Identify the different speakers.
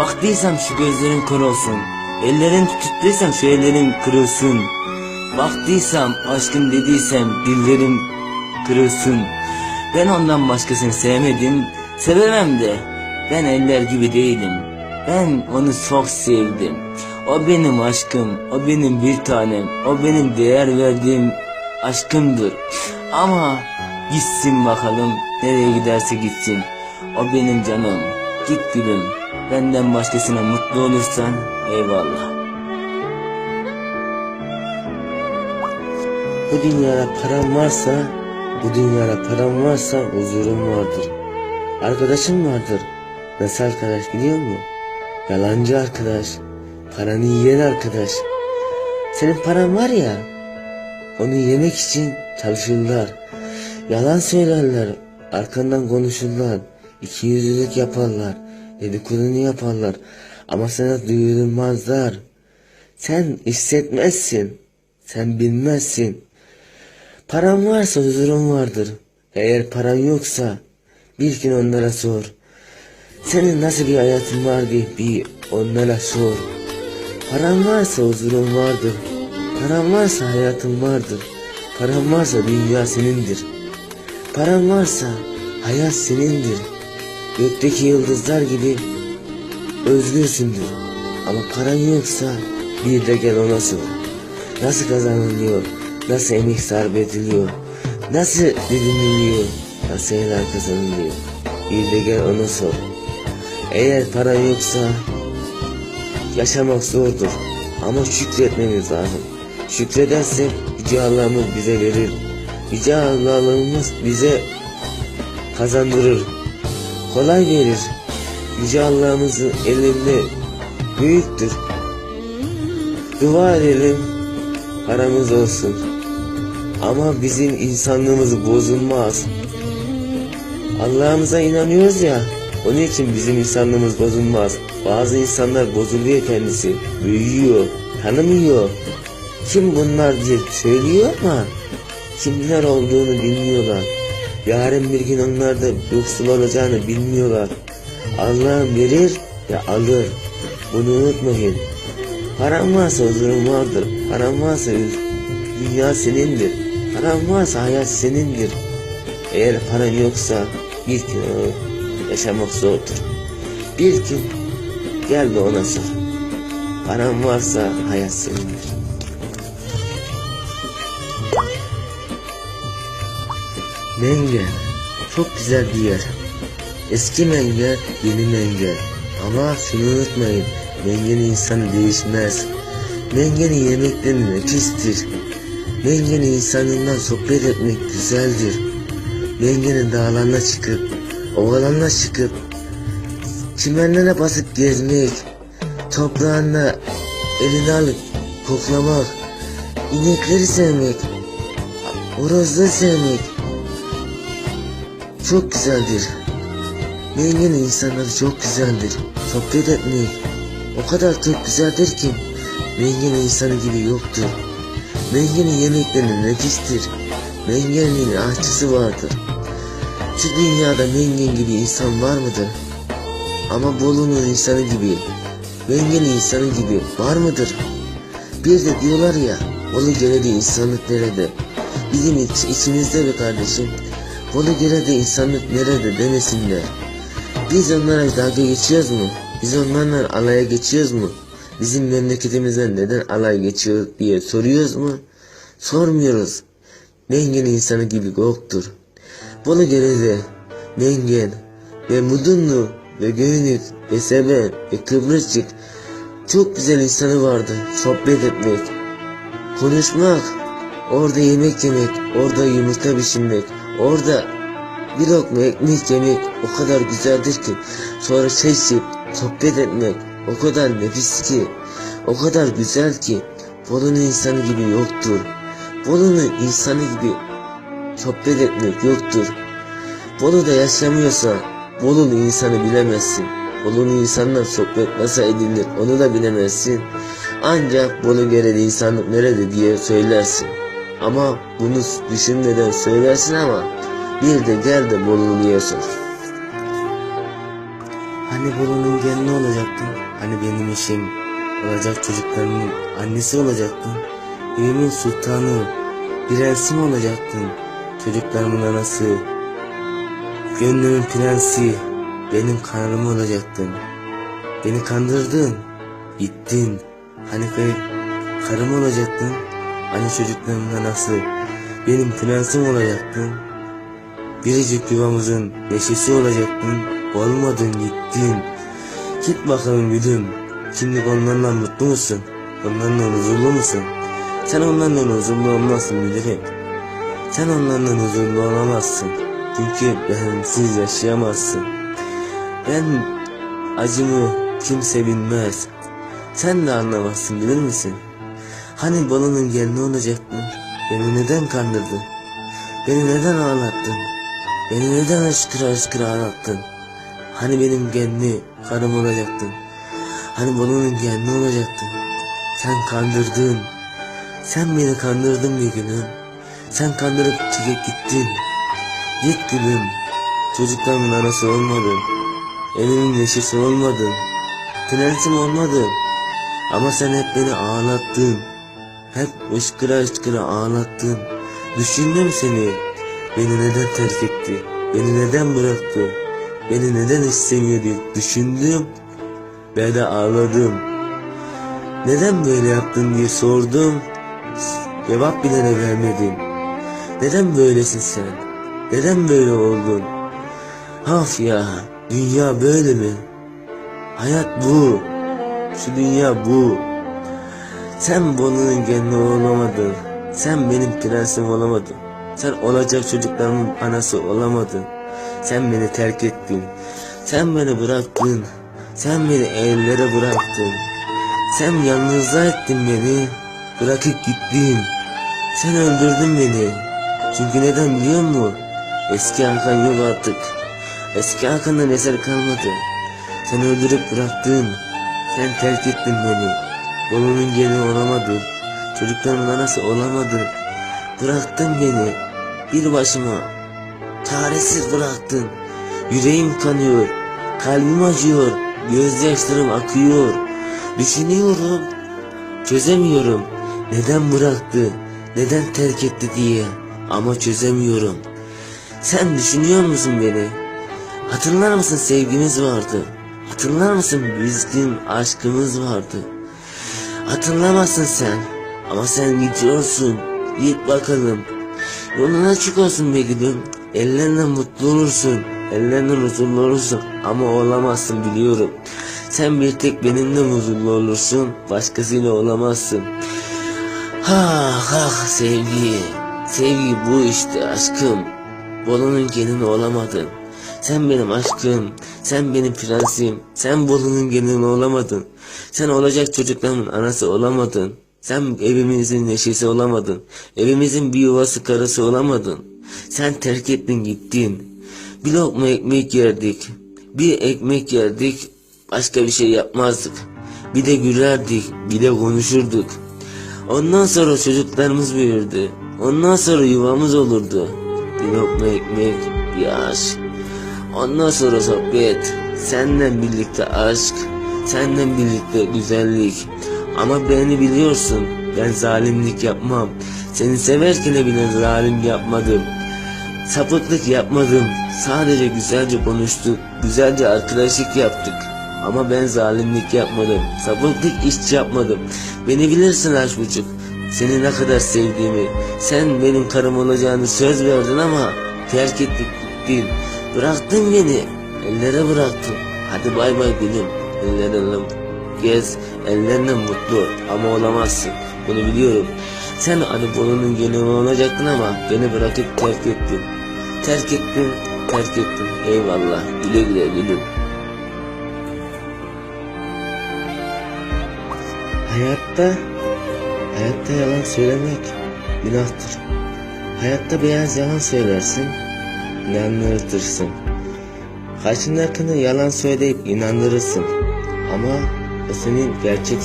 Speaker 1: Baktıysam şu gözlerim kör olsun. Ellerin tuttuysam şu ellerim kırılsın. Baktıysam aşkın dediysem dillerim kırılsın. Ben ondan başkasını sevmedim, sevemem de. Ben eller gibi değilim. Ben onu çok sevdim. O benim aşkım, o benim bir tanem, o benim değer verdiğim aşkımdır. Ama gitsin bakalım, nereye giderse gitsin. O benim canım, git gülüm. Benden başkasına mutlu olursan eyvallah. Bu dünyada param varsa, bu dünyada param varsa huzurum vardır. Arkadaşım vardır. Nasıl arkadaş biliyor musun? Yalancı arkadaş. Paranı yiyen arkadaş. Senin paran var ya, onu yemek için çalışırlar. Yalan söylerler, arkandan konuşurlar. İki yüzlülük yaparlar, dedikodunu yaparlar. Ama sana duyurulmazlar. Sen hissetmezsin, sen bilmezsin. Paran varsa huzurun vardır. Eğer paran yoksa bir gün onlara sor. Senin nasıl bir hayatın var diye bir onlara sor. Paran varsa huzurun vardır. Paran varsa hayatın vardır. Paran varsa dünya senindir. Paran varsa hayat senindir. Gökteki yıldızlar gibi özgürsündür. Ama paran yoksa bir de gel ona sor. Nasıl kazanılıyor? Nasıl emek sarf ediliyor? Nasıl dilimleniyor? Nasıl helal kazanılıyor? Bir de gel ona sor. Eğer paran yoksa yaşamak zordur. Ama şükretmemiz lazım. Şükredersek Yüce Allah'ımız bize verir. Yüce Allah'ımız bize kazandırır. Kolay verir. Yüce Allah'ımızın elinde büyüktür. Dua edelim paramız olsun. Ama bizim insanlığımız bozulmaz. Allah'ımıza inanıyoruz ya. Onun için bizim insanlığımız bozulmaz. Bazı insanlar bozuluyor kendisi. Büyüyor. Tanımıyor. Kim bunlar diye söylüyor ama kimler olduğunu bilmiyorlar. Yarın bir gün onlar da yoksul olacağını bilmiyorlar. Allah verir ve alır. Bunu unutmayın. Paran varsa huzurun vardır. Paran varsa dünya senindir. Paran varsa hayat senindir. Eğer paran yoksa bir gün yaşamak zordur. Bir gün gel de ona sor. Paran varsa hayat senindir. Menge çok güzel bir yer. Eski menge, yeni menge. Ama şunu unutmayın, mengenin insanı değişmez. Mengenin yemekleri nefistir. Mengenin insanından sohbet etmek güzeldir. Mengenin dağlarına çıkıp, ovalarına çıkıp, çimenlere basıp gezmek, toprağına elini alıp koklamak, inekleri sevmek, horozları sevmek çok güzeldir. Mengenin insanları çok güzeldir. Sohbet etmek o kadar çok güzeldir ki Mengenin insanı gibi yoktur. Mengenin yemekleri nefistir. Mengenin aşçısı vardır. Şu dünyada Mengen gibi insan var mıdır? Ama Bolu'nun insanı gibi, Mengenin insanı gibi var mıdır? Bir de diyorlar ya, Bolu geledi insanlık nerede? Bizim iç, içimizde be kardeşim. Bolu geledi insanlık nerede demesinler. Biz onlara dalga geçiyoruz mu? Biz onlarla alaya geçiyoruz mu? Bizim memleketimizden neden alay geçiyor diye soruyoruz mu? Sormuyoruz. Mengen insanı gibi yoktur. Bolu Gerede, Mengen ve Mudunlu ve Göynük ve Seben ve Kıbrısçık çok güzel insanı vardı. Sohbet etmek, konuşmak, orada yemek yemek, orada yumurta pişirmek, orada bir lokma ekmek yemek o kadar güzeldir ki sonra çay içip sohbet etmek o kadar nefis ki o kadar güzel ki Bolu'nun insanı gibi yoktur. Bolu'nun insanı gibi sohbet etmek yoktur. Bolu'da yaşamıyorsa Bolu'nun insanı bilemezsin. Bolu'nun insanla sohbet nasıl edilir onu da bilemezsin. Ancak Bolu nerede insanlık nerede diye söylersin. Ama bunu düşünmeden söylersin ama bir de gel de Bolu'luya sor.
Speaker 2: Hani
Speaker 1: Bolu'nun gelini olacaktın. Hani benim eşim olacak çocuklarımın annesi olacaktın. Evimin sultanı, prensim olacaktın. Çocuklarımın anası, gönlümün prensi, benim karım olacaktın. Beni kandırdın, gittin. Hani karım olacaktın. Hani çocuklarımın anası, benim prensim olacaktın. Biricik yuvamızın neşesi olacaktın. Olmadın gittin. Git bakalım gülüm. Şimdi onlarla mutlu musun? Onlarla huzurlu musun? Sen onlarla huzurlu olmazsın müdürüm. Sen onlarla huzurlu olamazsın. Çünkü bensiz yaşayamazsın. Ben acımı kimse bilmez. Sen de anlamazsın bilir misin? Hani balının gelini olacaktın. Beni neden kandırdın? Beni neden ağlattın? Beni neden aşkıra aşkıra ağlattın? Hani benim genli karım olacaktın? Hani balının genli olacaktın? Sen kandırdın. Sen beni kandırdın bir günüm. Sen kandırıp çekip gittin. Git gülüm. Çocuklarımın anası olmadın. Evimin neşesi olmadın. Prensim olmadın. Ama sen hep beni ağlattın. Hep ışkıra ışkıra ağlattın. Düşündüm seni. Beni neden terk etti? Beni neden bıraktı? Beni neden istemiyordu? Düşündüm. Ben de ağladım. Neden böyle yaptın diye sordum. Cevap bile de vermedin. Neden böylesin sen? Neden böyle oldun? Haf ya, dünya böyle mi? Hayat bu. Şu dünya bu. Sen bunun gelini olamadın. Sen benim prensim olamadın. Sen olacak çocuklarımın anası olamadın. Sen beni terk ettin. Sen beni bıraktın. Sen beni ellere bıraktın. Sen yalnızlığa ettin beni. Bırakıp gittin. Sen öldürdün beni. Çünkü neden biliyor musun? Eski Hakan yok artık. Eski Hakan'dan eser kalmadı. Sen öldürüp bıraktın. Sen terk ettin beni. Bolu'nun gelini olamadın. Çocukların anası olamadın. Bıraktın beni. Bir başıma. Çaresiz bıraktın. Yüreğim kanıyor. Kalbim acıyor. Gözyaşlarım akıyor. Düşünüyorum. Çözemiyorum. Neden bıraktı? Neden terk etti diye. Ama çözemiyorum. Sen düşünüyor musun beni? Hatırlar mısın sevgimiz vardı? Hatırlar mısın bizim aşkımız vardı? Hatırlamazsın sen. Ama sen gidiyorsun. Git bakalım. Yolun açık olsun be gülüm. Ellerinden mutlu olursun. Ellerinden huzurlu olursun. Ama olamazsın biliyorum. Sen bir tek benimle huzurlu olursun. Başkasıyla olamazsın. Ha ha sevgi. Sevgi bu işte aşkım. Bolu'nun gelini olamadın. Sen benim aşkım. Sen benim prensim. Sen Bolu'nun gelini olamadın. Sen olacak çocuklarımın anası olamadın. Sen evimizin neşesi olamadın. Evimizin bir yuvası karısı olamadın. Sen terk ettin gittin. Bir lokma ekmek yerdik. Bir ekmek yerdik. Başka bir şey yapmazdık. Bir de gülerdik. Bir de konuşurduk. Ondan sonra çocuklarımız büyürdü. Ondan sonra yuvamız olurdu. Bir lokma ekmek, bir aşk. Ondan sonra sohbet. Senden birlikte aşk. Senden birlikte güzellik. Ama beni biliyorsun. Ben zalimlik yapmam. Seni severken bile zalim yapmadım. Sapıklık yapmadım. Sadece güzelce konuştuk. Güzelce arkadaşlık yaptık. Ama ben zalimlik yapmadım. Sapıklık iş yapmadım. Beni bilirsin aşk buçuk. Seni ne kadar sevdiğimi. Sen benim karım olacağını söz verdin ama terk ettik gittin. Bıraktın beni. Ellere bıraktın. Hadi bay bay gülüm. Ellerinle gez. Ellerinle mutlu. Ama olamazsın. Bunu biliyorum. Sen hani Bolu'nun gelini olacaktın ama beni bırakıp terk ettin. Terk ettin, terk ettin. Eyvallah. Güle güle gülüm. Hayatta, hayatta yalan söylemek günahtır. Hayatta beyaz yalan söylersin, inandırırsın. Karşındakini yalan söyleyip inandırırsın. Ama senin gerçek